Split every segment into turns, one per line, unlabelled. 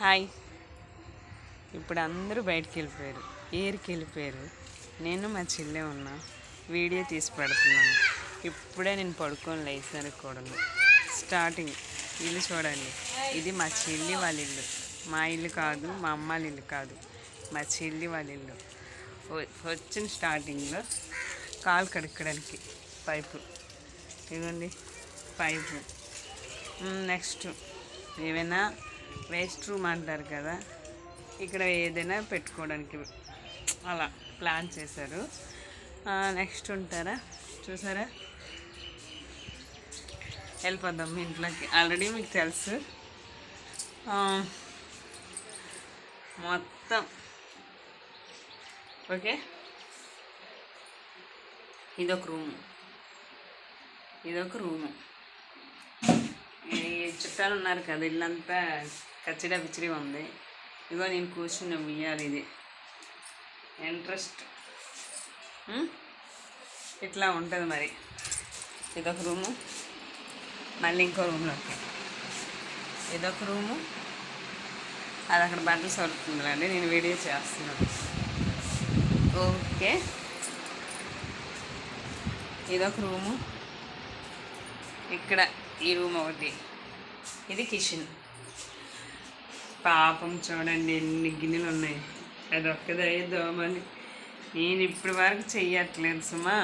Hi. ఇప్పుడు అందరూ బయటికి వెళ్ళిపోయారు. ఏరికి వెళ్ళిపోయారు నేను మా చెల్లె ఉన్నా వీడియో తీసి పెడుతున్నాను. ఇప్పుడే నేను పడుకొని లేసాను కూడా స్టార్టింగ్ ఇల్లు చూడండి. ఇది మా చెల్లి వాళ్ళ ఇల్లు. మా ఇల్లు కాదు మా అమ్మ ఇల్లు కాదు. మా చెల్లి వాళ్ళ ఇల్లు. వచ్చిన స్టార్టింగ్లో కాలు కడుక్కడానికి పైపు. ఇదిగోండి పైపు. నెక్స్ట్ ఏమైనా వేస్ట్ రూమ్ అంటారు కదా ఇక్కడ ఏదైనా పెట్టుకోవడానికి అలా ప్లాన్ చేశారు. నెక్స్ట్ ఉంటారా? చూసారా? వెళ్ళిపోదాం మీ ఇంట్లోకి. ఆల్రెడీ మీకు తెలుసు. మొత్తం. ఓకే ఇదొక రూము ఇదొక రూము చుట్టాలు ఉన్నారు కదా ఇల్లంతా కచ్చిడా పిచ్చిడి ఉంది. ఇదిగో నేను కూర్చున్న ఉయ్యాలి ఇది. ఇంట్రెస్ట్ ఇట్లా ఉంటుంది మరి? ఇదొక రూము. మళ్ళీ ఇంకో రూమ్లోకి. ఇదొక రూము. అది అక్కడ బట్టలు సరుకుతుందండి నేను వీడియో చేస్తున్నాను. ఓకే. ఇదొక రూము. ఇక్కడ ఈ రూమ్ ఒకటి. ఇది కిచెన్ పాపం చూడండి ఎన్ని గిన్నెలు ఉన్నాయి. అది ఒక్కదే దోమని నేను ఇప్పటి వరకు చెయ్యట్లేదు సుమా.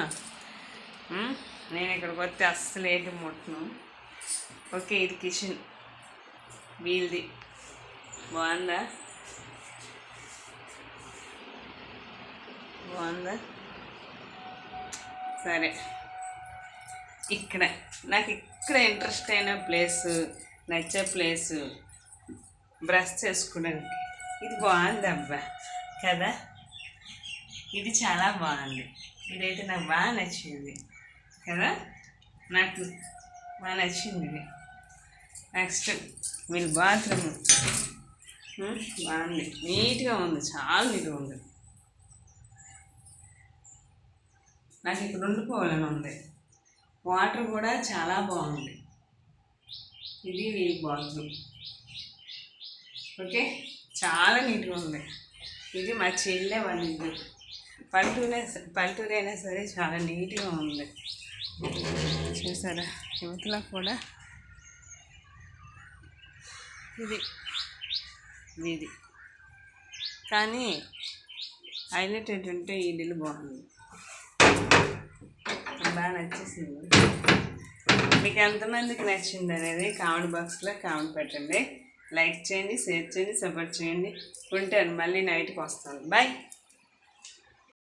నేను ఇక్కడికి వస్తే అస్సలు ఏంటి ముట్టను. ఓకే ఇది కిచెన్ వీల్ది బాగుందా? బాగుందా? సరే. ఇక్కడ. నాకు ఇక్కడ ఇంట్రెస్ట్ అయిన ప్లేస్ నచ్చే ప్లేసు బ్రష్ చేసుకోవడానికి. ఇది బాగుంది అబ్బా. కదా? ఇది చాలా బాగుంది. ఇదైతే నాకు బాగా నచ్చింది. కదా? నాకు బాగా నచ్చింది ఇది. నెక్స్ట్ వీళ్ళ బాత్రూమ్. బాగుంది. నీట్గా ఉంది. చాలా నీట్గా ఉంది. నాకు ఇక్కడ ఉండిపోవాలని ఉంది. వాటర్ కూడా చాలా బాగుంది. ఇది వీళ్ళ బాత్రూమ్ ఓకే? చాలా నీట్గా ఉంది. ఇది మా చెల్లె వాళ్ళు పల్లెటూరే పల్లెటూరు అయినా సరే చాలా నీట్గా ఉంది. చూసారా? యువతలో కూడా ఇది వీధి కానీ హైలైట్ ఏంటంటే ఈ ఇల్లు బాగుంది. బాగా నచ్చేసింది. మీకు ఎంతమందికి నచ్చింది అనేది కామెంట్ బాక్స్లో కామెంట్ పెట్టండి. లైక్ చేయండి షేర్ చేయండి సపోర్ట్ చేయండి. ఉంటాను. మళ్ళీ నైట్కి వస్తాను. బాయ్.